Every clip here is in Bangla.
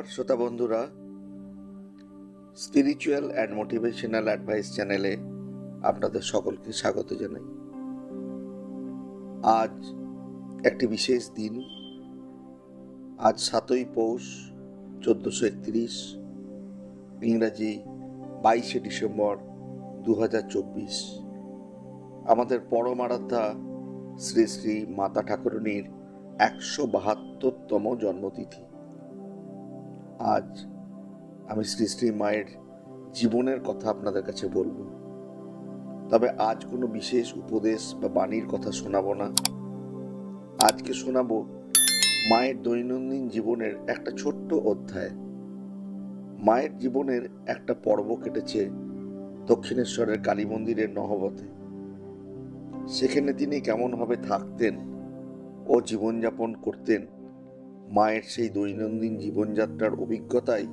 নমস্কার, শ্রোতা বন্ধুরা। স্পিরিচুয়াল অ্যান্ড মোটিভেশনাল অ্যাডভাইস চ্যানেলে আপনাদের সকলকে স্বাগত জানাই। আজ একটি বিশেষ দিন। আজ সাতই পৌষ, চোদ্দোশো একত্রিশ, ইংরাজি বাইশে ডিসেম্বর দু চব্বিশ। আমাদের পরম আরাধ্যা শ্রী শ্রী মাতা ঠাকুরনীর একশো বাহাত্তরতম জন্মতিথি। আজ আমি শ্রী শ্রী মায়ের জীবনের কথা আপনাদের কাছে বলব। তবে আজ কোনো বিশেষ উপদেশ বা বাণীর কথা শোনাবো না। আজকে শোনাবো মায়ের দৈনন্দিন জীবনের একটা ছোট্ট অধ্যায়। মায়ের জীবনের একটা পর্ব কেটেছে দক্ষিণেশ্বরের কালী মন্দিরের নহবতে। সেখানে তিনি কেমনভাবে থাকতেন ও জীবনযাপন করতেন মায়ের সেই দৈনন্দিন জীবনযাত্রার অভিজ্ঞতাই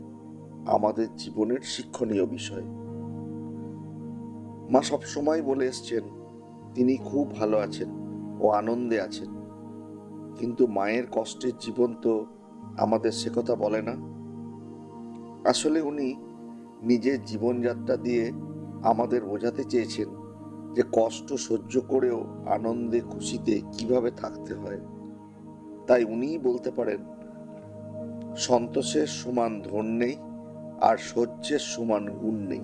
আমাদের জীবনের শিক্ষণীয় বিষয়। মা সবসময় বলে এসছেন, তিনি খুব ভালো আছেন ও আনন্দে আছেন। কিন্তু মায়ের কষ্টের জীবন তো আমাদের সে কথা বলে না। আসলে উনি নিজের জীবনযাত্রা দিয়ে আমাদের বোঝাতে চেয়েছেন যে কষ্ট সহ্য করেও আনন্দে খুশিতে কীভাবে থাকতে হয়। তাই উনিই বলতে পারেন, সন্তোষের সমান ধন নেই আর সহ্যের সমান গুণ নেই।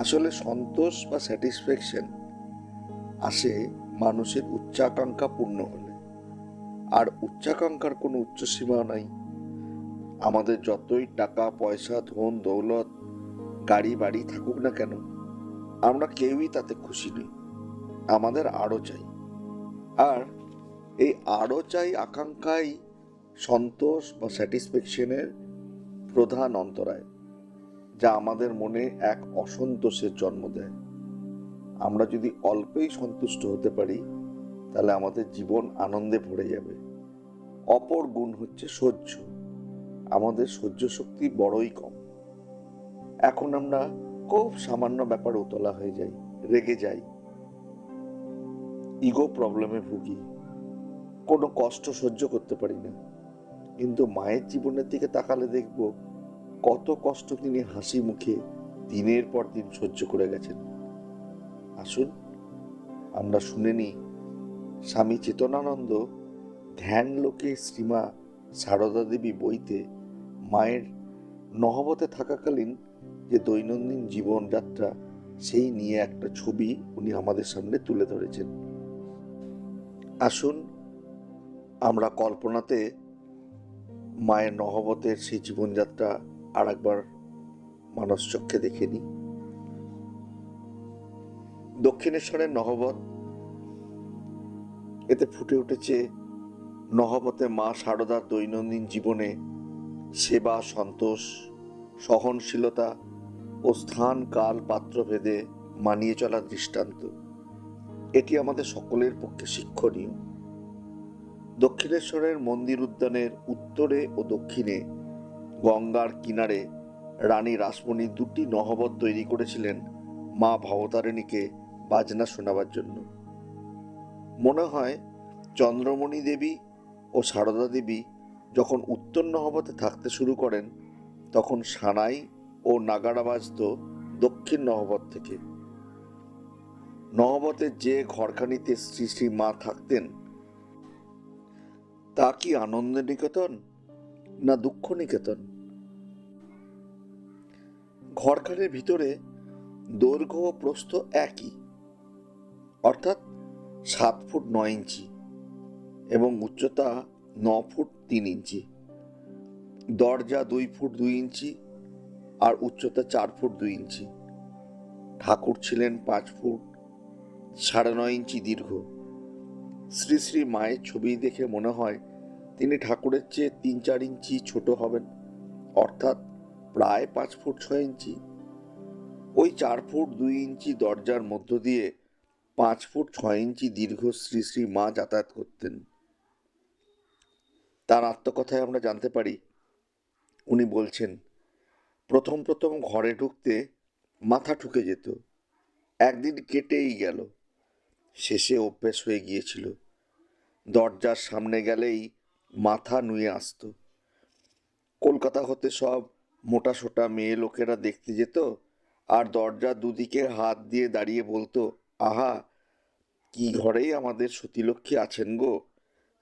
আসলে সন্তোষ বা স্যাটিসফ্যাকশন আসে মানুষের উচ্চাকাঙ্ক্ষা পূর্ণ হলে। আর উচ্চাকাঙ্ক্ষার কোনো উচ্চসীমা নাই। আমাদের যতই টাকা, পয়সা, ধন, দৌলত, গাড়ি, বাড়ি থাকুক না কেন, আমরা কেউই তাতে খুশি নই। আমাদের আরও চাই। আর এই আরও চাই আকাঙ্ক্ষাই সন্তোষ বা স্যাটিসফ্যাকশনের প্রধান অন্তরায়, যা আমাদের মনে এক অসন্তোষের জন্ম দেয়। আমরা যদি অল্পেই সন্তুষ্ট হতে পারি, তাহলে আমাদের জীবন আনন্দে ভরে যাবে। অপর গুণ হচ্ছে সহ্য। আমাদের সহ্য শক্তি বড়ই কম। এখন আমরা খুব সামান্য ব্যাপার উতলা হয়ে যাই, রেগে যাই। ইগো প্রবলেমে ভুগি। কোনো কষ্ট সহ্য করতে পারি না। কিন্তু মায়ের জীবনের দিকে তাকালে দেখব কত কষ্ট তিনি হাসি মুখে দিনের পর দিন সহ্য করে গেছেন। আসুন, আমরা শুনে নিই, স্বামী চেতনানন্দ ধ্যান লোকে শ্রীমা সারদা দেবী বইতে মায়ের নহবতে থাকাকালীন যে দৈনন্দিন জীবনযাত্রা, সেই নিয়ে একটা ছবি উনি আমাদের সামনে তুলে ধরেছেন। আসুন আমরা কল্পনাতে মায়ের নহবতের সেই জীবনযাত্রা আর একবার মানস চক্ষে দেখে নিই। দক্ষিণেশ্বরের নহবত, এতে ফুটে উঠেছে নহবতে মা শারদার দৈনন্দিন জীবনে সেবা, সন্তোষ, সহনশীলতা ও স্থান, কাল, পাত্রভেদে মানিয়ে চলার দৃষ্টান্ত। এটি আমাদের সকলের পক্ষে শিক্ষণীয়। দক্ষিণেশ্বরের মন্দির উদ্যানের উত্তরে ও দক্ষিণে গঙ্গার কিনারে রানী রাসমণি দুটি নহবত তৈরি করেছিলেন মা ভবতারিণীকে বাজনা শোনাবার জন্য। মনে হয় চন্দ্রমণি দেবী ও সারদা দেবী যখন উত্তর নহবতে থাকতে শুরু করেন, তখন সানাই ও নাগাড়া বাজত দক্ষিণ নহবত থেকে। নহবতের যে ঘরখানিতে শ্রী শ্রী মা থাকতেন তা কি আনন্দ নিকেতন না দুঃখ নিকেতন? ঘরখানের ভিতরে দৈর্ঘ্য ও প্রস্থ একই, অর্থাৎ সাত ফুট নয় ইঞ্চি এবং উচ্চতা ন ফুট তিন ইঞ্চি, দরজা দুই ফুট দুই ইঞ্চি আর উচ্চতা চার ফুট দুই ইঞ্চি। ঠাকুর ছিলেন পাঁচ ফুট সাড়ে নয় ইঞ্চি দীর্ঘ। শ্রী শ্রী মায়ের ছবি দেখে মনে হয় তিনি ঠাকুরের চেয়ে তিন চার ইঞ্চি ছোট হবেন, অর্থাৎ প্রায় পাঁচ ফুট ছয় ইঞ্চি। ওই চার ফুট দুই ইঞ্চি দরজার মধ্য দিয়ে পাঁচ ফুট ছয় ইঞ্চি দীর্ঘ শ্রী শ্রী মা যাতায়াত করতেন। তার আত্মকথায় আমরা জানতে পারি, উনি বলছেন, প্রথম প্রথম ঘরে ঢুকতে মাথা ঠুকে যেত, একদিন কেটেই গেল। শেষে অভ্যেস হয়ে গিয়েছিল। দরজার সামনে গেলেই মাথা নুয়ে আসতো। কলকাতা হতে সব মোটা সোটা মেয়ে লোকেরা দেখতে যেত আর দরজার দুদিকে হাত দিয়ে দাঁড়িয়ে বলতো, আহা, কি ঘরেই আমাদের সতীলক্ষ্মী আছেন গো,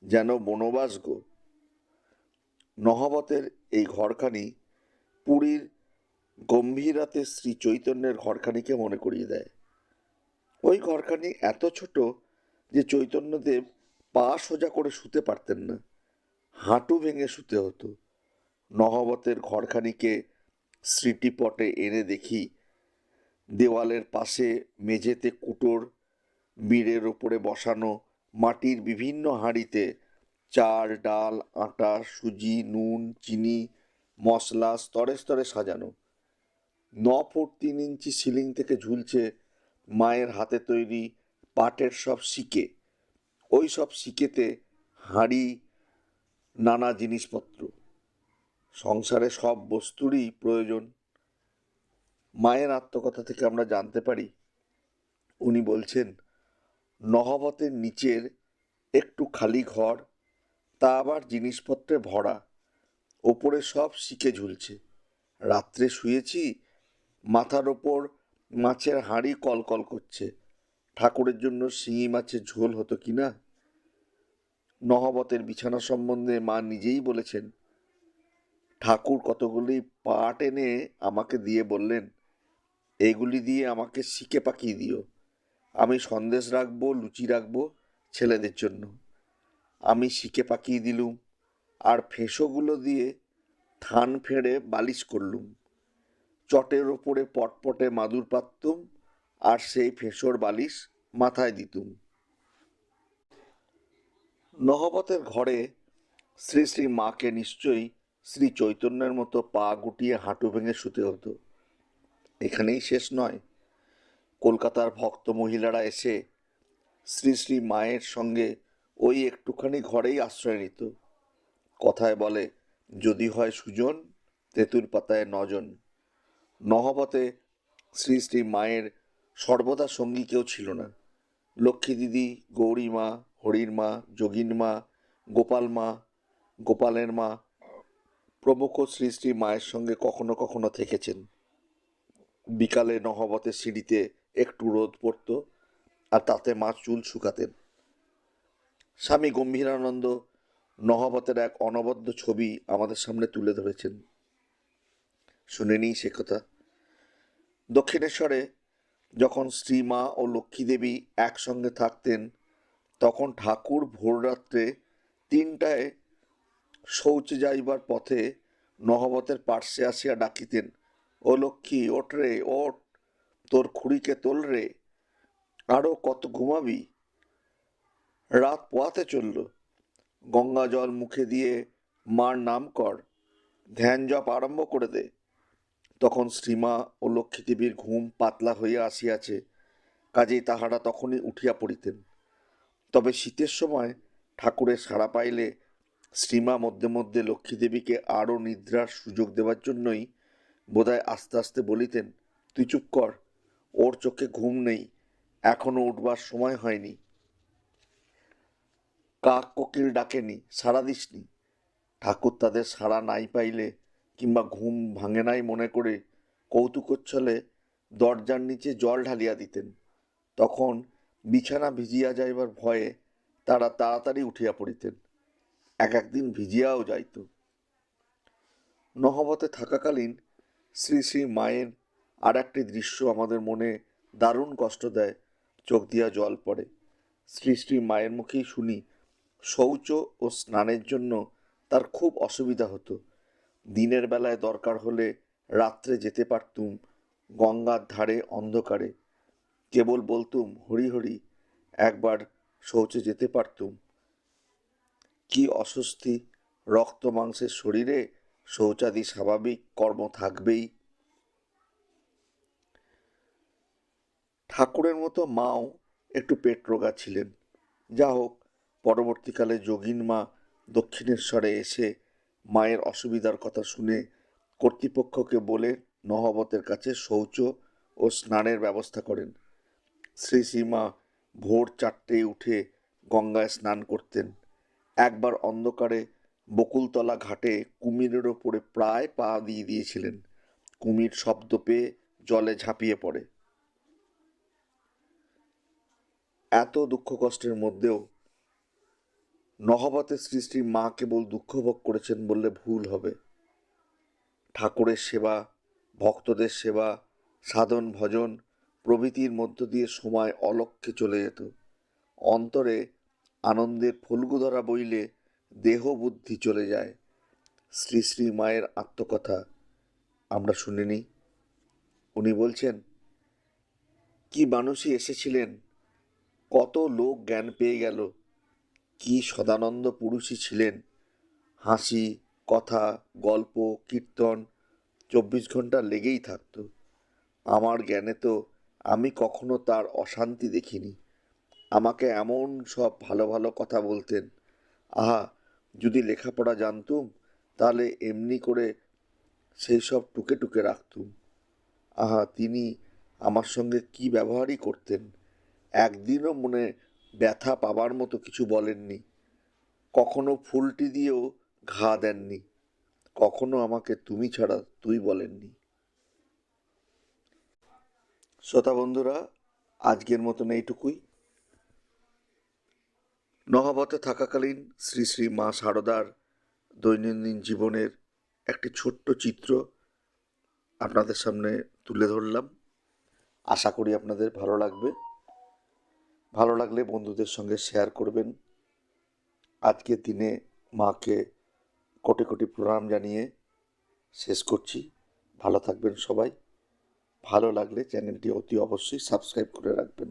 যেন বনবাস গো। নহবতের এই ঘরখানি পুরীর গম্ভীরাতে শ্রী চৈতন্যের ঘরখানিকে মনে করিয়ে দেয়। ওই ঘরখানি এত ছোট যে চৈতন্যদেব পা সোজা করে শুতে পারতেন না। হাঁটু ভেঙে শুতে হতো। নহবতের ঘরখানিকে স্মৃতিপটে এনে দেখি দেওয়ালের পাশে মেঝেতে কুটোর বীরের ওপরে বসানো মাটির বিভিন্ন হাঁড়িতে চাল, ডাল, আটা, সুজি, নুন, চিনি, মশলা স্তরে স্তরে সাজানো। ন ফুট তিন ইঞ্চি সিলিং থেকে ঝুলছে মায়ের হাতে তৈরি পাটের সব শিকে, ওই সব শিকেতে হাঁড়ি, নানা জিনিসপত্র। সংসারে সব বস্তুরই প্রয়োজন। মায়ের আত্মকথা থেকে আমরা জানতে পারি, উনি বলছেন, নহবতের নিচের একটু খালি ঘর, তা আবার জিনিসপত্রে ভরা, ওপরে সব শিকে ঝুলছে। রাত্রে শুয়েছি, মাথার ওপর মাছের হাঁড়ি কলকল করছে। ঠাকুরের জন্য শিঙি মাছের ঝোল হতো কি না? নহবতের বিছানা সম্বন্ধে মা নিজেই বলেছেন, ঠাকুর কতগুলি পাট এনে আমাকে দিয়ে বললেন, এগুলি দিয়ে আমাকে শিকে পাকিয়ে দিও। আমি সন্দেশ রাখব, লুচি রাখব ছেলেদের জন্য। আমি শিকে পাকিয়ে দিলুম, আর ফেঁসোগুলো দিয়ে থান ফেড়ে বালিশ করলুম। চটের ওপরে পটপটে মাদুর পাততুম, আর সেই ফেঁসোর বালিশ মাথায় দিতুম। নহবতের ঘরে শ্রী শ্রী মাকে নিশ্চয়ই শ্রী চৈতন্যের মতো পা গুটিয়ে হাঁটু ভেঙে শুতে হতো। এখানেই শেষ নয়। কলকাতার ভক্ত মহিলারা এসে শ্রী শ্রী মায়ের সঙ্গে ওই একটুখানি ঘরেই আশ্রয় নিত। কথায় বলে, যদি হয় সুজন, তেঁতুল পাতায় নজন। নহবতে শ্রী শ্রী মায়ের সর্বদা সঙ্গী কেউ ছিল না। লক্ষ্মী দিদি, গৌরী মা, হরির মা, যোগিন মা, গোপাল মা, গোপালের মা প্রমুখ শ্রী শ্রী মায়ের সঙ্গে কখনো কখনো থেকেছেন। বিকালে নহবতের সিঁড়িতে একটু রোদ পড়ত আর তাতে মা চুল শুকাতেন। স্বামী গম্ভীরানন্দ নহবতের এক অনবদ্য ছবি আমাদের সামনে তুলে ধরেছেন। শুনে নিই সে কথা। দক্ষিণেশ্বরে যখন শ্রীমা ও লক্ষ্মী দেবী একসঙ্গে থাকতেন, তখন ঠাকুর ভোররাত্রে তিনটায় শৌচে যাইবার পথে নহবতের পার্শ্বে আসিয়া ডাকিতেন, ও লক্ষ্মী, ওঠ রে, ওঠ, তোর খুড়িকে তোল রে আরও কত ঘুমাবি? রাত পোয়াতে চলল। গঙ্গা জল মুখে দিয়ে মার নাম কর ধ্যান জপ আরম্ভ করে দে। তখন শ্রীমা ও লক্ষ্মী দেবীর ঘুম পাতলা হইয়া আসিয়াছে, কাজেই তাহারা তখনই উঠিয়া পড়িতেন। তবে শীতের সময় ঠাকুরের সাড়া পাইলে শ্রীমা মধ্যে মধ্যে লক্ষ্মী দেবীকে আরও নিদ্রার সুযোগ দেওয়ার জন্যই বোধহয় আস্তে আস্তে বলিতেন, তুই চুপ কর, ওর চোখে ঘুম নেই এখনও উঠবার সময় হয়নি। কাক কোকিল ডাকেনি, সাড়া দিসনি। ঠাকুর তাদের সাড়া নাই পাইলে কিংবা ঘুম ভাঙে নাই মনে করে কৌতুকচ্ছলে দরজার নিচে জল ঢালিয়া দিতেন। তখন বিছানা ভিজিয়া যাইবার ভয়ে তারা তাড়াতাড়ি উঠিয়া পড়িতেন। এক একদিন ভিজিয়াও যাইত। নহবতে থাকাকালীন শ্রী শ্রী মায়ের আর একটি দৃশ্য আমাদের মনে দারুণ কষ্ট দেয়, চোখ দিয়া জল পড়ে। শ্রী শ্রী মায়ের মুখেই শুনি শৌচ ও স্নানের জন্য তার খুব অসুবিধা হতো। দিনের বেলায় দরকার হলে রাত্রে যেতে পারতুম, গঙ্গার ধারে অন্ধকারে, কেবল বলতুম, হরি হরি, একবার শৌচে যেতে পারতুম। কি অস্বস্তি, রক্ত মাংসের শরীরে শৌচাদি স্বাভাবিক কর্ম থাকবেই। ঠাকুরের মতো মাও একটু পেট রোগা ছিলেন। যা হোক পরবর্তীকালে যোগিন মা দক্ষিণেশ্বরে এসে মায়ের অসুবিধার কথা শুনে কর্তৃপক্ষকে বলে নহবতের কাছে শৌচ ও স্নানের ব্যবস্থা করেন। শ্রী শ্রীমা ভোর চারটে উঠে গঙ্গায় স্নান করতেন। একবার অন্ধকারে বকুলতলা ঘাটে কুমিরের ওপরে প্রায় পা দিয়ে দিয়েছিলেন। কুমির শব্দ পেয়ে জলে ঝাঁপিয়ে পড়ে। এত দুঃখ কষ্টের মধ্যেও নহবতের শ্রী মা কেবল দুঃখ ভোগ করেছেন বললে ভুল হবে। ঠাকুরের সেবা, ভক্তদের সেবা, সাধন, ভজন প্রভৃতির মধ্য দিয়ে সময় অলক্ষ্যে চলে যেত। অন্তরে আনন্দের ফল্গুধরা বইলে দেহ বুদ্ধি চলে যায়। শ্রী শ্রী মায়ের আত্মকথা, আমরা শুনিনি। উনি বলছেন, কি মানুষই এসেছিলেন, কত লোক জ্ঞান পেয়ে গেল কি সদানন্দ পুরুষই ছিলেন? হাসি, কথা, গল্প, কীর্তন, চব্বিশ ঘণ্টা লেগেই থাকতো। আমার জ্ঞানে তো আমি কখনো তার অশান্তি দেখিনি। আমাকে এমন সব ভালো ভালো কথা বলতেন। আহা, যদি লেখাপড়া জানতুম, তাহলে এমনি করে সেই সব টুকে টুকে রাখতুম। আহা, তিনি আমার সঙ্গে কি ব্যবহারই করতেন? একদিনও মনে ব্যথা পাবার মতো কিছু বলেননি। কখনো ফুলটি দিয়েও ঘা দেননি। কখনো আমাকে তুমি ছাড়া তুই বলেননি। শ্রোতা বন্ধুরা, আজকের মতন এইটুকুই। নহবতে থাকাকালীন শ্রী শ্রী মা সারদার দৈনন্দিন জীবনের একটি ছোট্ট চিত্র আপনাদের সামনে তুলে ধরলাম। আশা করি আপনাদের ভালো লাগবে। ভালো লাগলে বন্ধুদের সঙ্গে শেয়ার করবেন। আজকের দিনে মাকে কোটি কোটি প্রণাম জানিয়ে শেষ করছি। ভালো থাকবেন সবাই। ভালো লাগলে চ্যানেলটি অতি অবশ্যই সাবস্ক্রাইব করে রাখবেন।